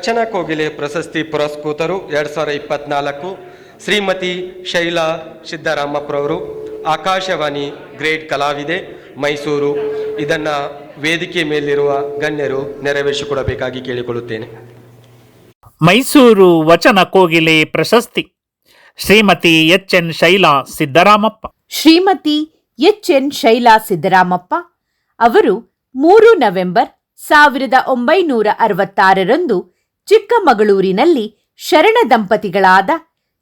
ವಚನ ಕೋಗಿಲೆ ಪ್ರಶಸ್ತಿ ಪುರಸ್ಕೃತರು ಎರಡು ಸಾವಿರದ ಇಪ್ಪತ್ನಾಲ್ಕು ಶ್ರೀಮತಿ ಶೈಲಾ ಸಿದ್ದರಾಮಪ್ಪರವರು ಆಕಾಶವಾಣಿ ಗ್ರೇಟ್ ಕಲಾವಿದೆ ಮೈಸೂರು. ಇದನ್ನು ವೇದಿಕೆ ಮೇಲಿರುವ ಗಣ್ಯರು ನೆರವೇರಿಸಿಕೊಡಬೇಕಾಗಿ ಕೇಳಿಕೊಳ್ಳುತ್ತೇನೆ. ಮೈಸೂರು ವಚನ ಕೋಗಿಲೆ ಪ್ರಶಸ್ತಿ Shrimati H N Shaila Siddaramappa. Shrimati H N Shaila Siddaramappa ಅವರು ಮೂರು ನವೆಂಬರ್ ಸಾವಿರದ ಒಂಬೈನೂರ ಅರವತ್ತಾರರಂದು ಚಿಕ್ಕಮಗಳೂರಿನಲ್ಲಿ ಶರಣ ದಂಪತಿಗಳಾದ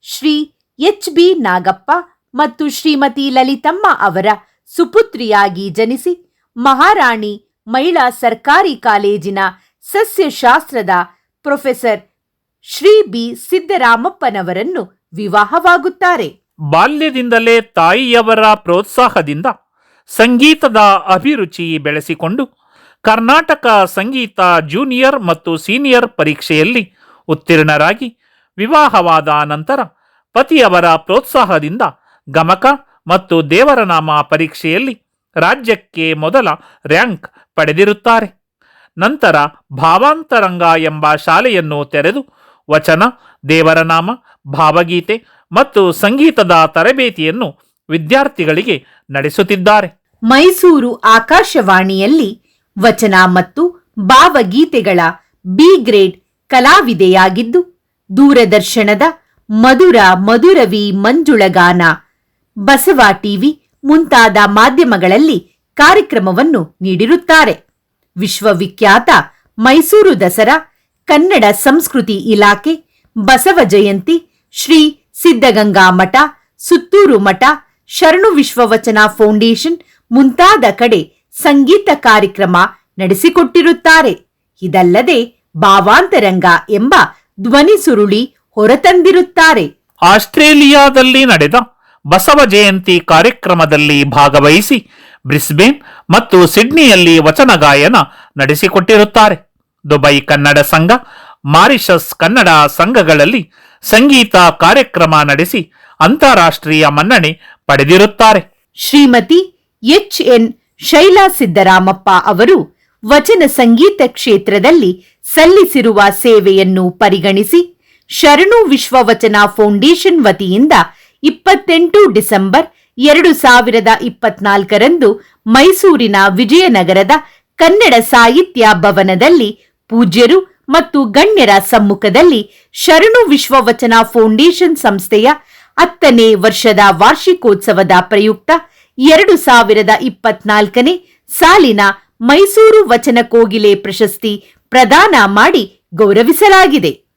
ಶ್ರೀ ಎಚ್ ಬಿ ನಾಗಪ್ಪ ಮತ್ತು ಶ್ರೀಮತಿ ಲಲಿತಮ್ಮ ಅವರ ಸುಪುತ್ರಿಯಾಗಿ ಜನಿಸಿ ಮಹಾರಾಣಿ ಮಹಿಳಾ ಸರ್ಕಾರಿ ಕಾಲೇಜಿನ ಸಸ್ಯಶಾಸ್ತ್ರದ ಪ್ರೊಫೆಸರ್ ಶ್ರೀ ಬಿ ಸಿದ್ದರಾಮಪ್ಪನವರನ್ನು ವಿವಾಹವಾಗುತ್ತಾರೆ. ಬಾಲ್ಯದಿಂದಲೇ ತಾಯಿಯವರ ಪ್ರೋತ್ಸಾಹದಿಂದ ಸಂಗೀತದ ಅಭಿರುಚಿ ಬೆಳೆಸಿಕೊಂಡು ಕರ್ನಾಟಕ ಸಂಗೀತ ಜೂನಿಯರ್ ಮತ್ತು ಸೀನಿಯರ್ ಪರೀಕ್ಷೆಯಲ್ಲಿ ಉತ್ತೀರ್ಣರಾಗಿ ವಿವಾಹವಾದ ನಂತರ ಪತಿಯವರ ಪ್ರೋತ್ಸಾಹದಿಂದ ಗಮಕ ಮತ್ತು ದೇವರನಾಮ ಪರೀಕ್ಷೆಯಲ್ಲಿ ರಾಜ್ಯಕ್ಕೆ ಮೊದಲ ರ್ಯಾಂಕ್ ಪಡೆದಿರುತ್ತಾರೆ. ನಂತರ ಭಾವಾಂತರಂಗ ಎಂಬ ಶಾಲೆಯನ್ನು ತೆರೆದು ವಚನ, ದೇವರನಾಮ, ಭಾವಗೀತೆ ಮತ್ತು ಸಂಗೀತದ ತರಬೇತಿಯನ್ನು ವಿದ್ಯಾರ್ಥಿಗಳಿಗೆ ನಡೆಸುತ್ತಿದ್ದಾರೆ. ಮೈಸೂರು ಆಕಾಶವಾಣಿಯಲ್ಲಿ ವಚನ ಮತ್ತು ಭಾವಗೀತೆಗಳ ಬಿ ಗ್ರೇಡ್ ಕಲಾವಿದೆಯಾಗಿದ್ದು, ದೂರದರ್ಶನದ ಮಧುರ ಮಧುರವಿ ಮಂಜುಳಗಾನ ಬಸವ ಟಿವಿ ಮುಂತಾದ ಮಾಧ್ಯಮಗಳಲ್ಲಿ ಕಾರ್ಯಕ್ರಮವನ್ನು ನೀಡಿರುತ್ತಾರೆ. ವಿಶ್ವವಿಖ್ಯಾತ ಮೈಸೂರು ದಸರಾ, ಕನ್ನಡ ಸಂಸ್ಕೃತಿ ಇಲಾಖೆ, ಬಸವ ಜಯಂತಿ, ಶ್ರೀ ಸಿದ್ಧಗಂಗಾ ಮಠ, ಸುತ್ತೂರು ಮಠ, ಶರಣು ವಿಶ್ವವಚನ ಫೌಂಡೇಶನ್ ಮುಂತಾದ ಕಡೆ ಸಂಗೀತ ಕಾರ್ಯಕ್ರಮ ನಡೆಸಿಕೊಟ್ಟಿರುತ್ತಾರೆ. ಇದಲ್ಲದೆ ಭಾವಾಂತರಂಗ ಎಂಬ ಧ್ವನಿ ಸುರುಳಿ ಹೊರತಂದಿರುತ್ತಾರೆ. ಆಸ್ಟ್ರೇಲಿಯಾದಲ್ಲಿ ನಡೆದ ಬಸವ ಜಯಂತಿ ಕಾರ್ಯಕ್ರಮದಲ್ಲಿ ಭಾಗವಹಿಸಿ ಬ್ರಿಸ್ಬೇನ್ ಮತ್ತು ಸಿಡ್ನಿಯಲ್ಲಿ ವಚನ ಗಾಯನ ನಡೆಸಿಕೊಟ್ಟಿರುತ್ತಾರೆ. ದುಬೈ ಕನ್ನಡ ಸಂಘ ಮಾರಿಷಸ್ ಕನ್ನಡ ಸಂಘಗಳಲ್ಲಿ ಸಂಗೀತ ಕಾರ್ಯಕ್ರಮ ನಡೆಸಿ ಅಂತಾರಾಷ್ಟ್ರೀಯ ಮನ್ನಣೆ ಪಡೆದಿರುತ್ತಾರೆ. ಶ್ರೀಮತಿ ಎಚ್ ಎನ್ ಶೈಲಾ ಸಿದ್ದರಾಮಪ್ಪ ಅವರು ವಚನ ಸಂಗೀತ ಕ್ಷೇತ್ರದಲ್ಲಿ ಸಲ್ಲಿಸಿರುವ ಸೇವೆಯನ್ನು ಪರಿಗಣಿಸಿ ಶರಣು ವಿಶ್ವವಚನ ಫೌಂಡೇಶನ್ ವತಿಯಿಂದ ಇಪ್ಪತ್ತೆಂಟು ಡಿಸೆಂಬರ್ ಎರಡು ಸಾವಿರದ ಇಪ್ಪತ್ನಾಲ್ಕರಂದು ಮೈಸೂರಿನ ವಿಜಯನಗರದ ಕನ್ನಡ ಸಾಹಿತ್ಯ ಭವನದಲ್ಲಿ ಪೂಜ್ಯರು ಮತ್ತು ಗಣ್ಯರ ಸಮ್ಮುಖದಲ್ಲಿ ಶರಣು ವಿಶ್ವವಚನ ಫೌಂಡೇಶನ್ ಸಂಸ್ಥೆಯ ಹತ್ತನೇ ವರ್ಷದ ವಾರ್ಷಿಕೋತ್ಸವದ ಪ್ರಯುಕ್ತ ಎರಡು ಸಾವಿರದ ಇಪ್ಪತ್ನಾಲ್ಕನೇ ಸಾಲಿನ ಮೈಸೂರು ವಚನ ಕೋಗಿಲೆ ಪ್ರಶಸ್ತಿ ಪ್ರದಾನ ಮಾಡಿ ಗೌರವಿಸಲಾಗಿದೆ.